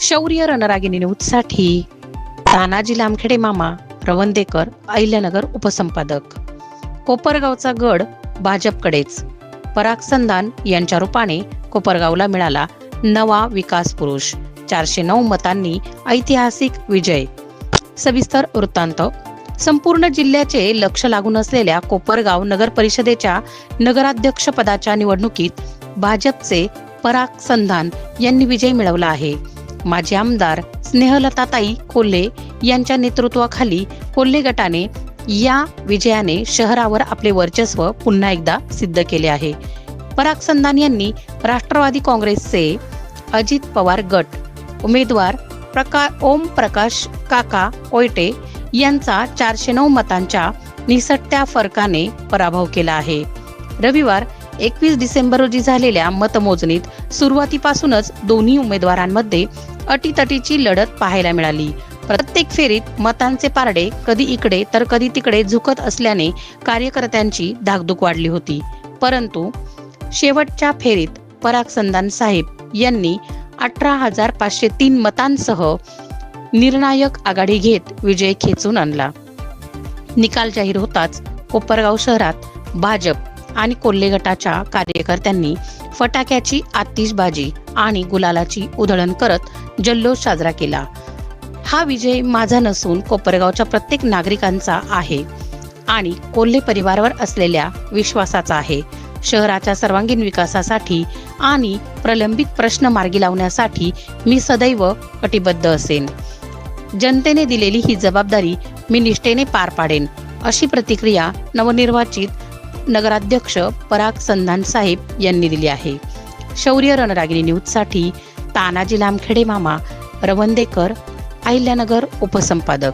शौर्य रणरागिणी न्यूजसाठी तानाजी लामखेडे मामा रवंदेकर अहिल्यानगर उपसंपादक. कोपरगावचा गड भाजपकडेच. पराग संधान यांच्या रूपाने कोपरगावला मिळाला नवा विकास पुरुष. चारशे नऊ मतांनी ऐतिहासिक विजय. सविस्तर वृत्तांत. संपूर्ण जिल्ह्याचे लक्ष लागून असलेल्या कोपरगाव नगर परिषदेच्या नगराध्यक्ष पदाच्या निवडणुकीत भाजपचे पराग संधान यांनी विजय मिळवला आहे. माजी आमदार स्नेहलताताई कोल्हे यांच्या नेतृत्वाखाली कोल्हे गटाने या विजयाने शहरावर आपले वर्चस्व पुन्हा एकदा सिद्ध केले आहे. पराग संधान यांनी राष्ट्रवादी काँग्रेसचे अजित पवार गट उमेदवार प्रका ओम प्रकाश काका ओयटे यांचा चारशे नऊ मतांच्या निसटत्या फरकाने पराभव केला आहे. रविवार एकवीस डिसेंबर रोजी झालेल्या मतमोजणीत सुरुवातीपासूनच दोन्ही उमेदवारांमध्ये अटीतटीची लढत पाहायला मिळाली. प्रत्येक फेरीत मतांचे पारडे कधी इकडे तर कधी तिकडे झुकत असल्याने कार्यकर्त्यांची धाकधूक वाढली होती. परंतु शेवटच्या फेरीत पराग संदान साहेब यांनी अठरा हजार पाचशे तीन मतांसह निर्णायक आघाडी घेत विजय खेचून आणला. निकाल जाहीर होताच कोपरगाव शहरात भाजप आणि कोल्हे गटाच्या कार्यकर्त्यांनी फटाक्याची आतिषबाजी आणि गुलालाची उधळण करत जल्लोष साजरा केला. हा विजय माझा नसून कोपरगावच्या प्रत्येक नागरिकांचा आहे आणि कोल्हे परिवारावर असलेल्या विश्वासाचा आहे. शहराच्या सर्वांगीण विकासासाठी आणि प्रलंबित प्रश्न मार्गी लावण्यासाठी मी सदैव कटिबद्ध असेन. जनतेने दिलेली ही जबाबदारी मी निष्ठेने पार पाडेन अशी प्रतिक्रिया नवनिर्वाचित नगराध्यक्ष पराग संधान साहेब यांनी दिली आहे. शौर्य रणरागिनी न्यूजसाठी तानाजी लामखेडे मामा रवंदेकर अहिल्यानगर उपसंपादक.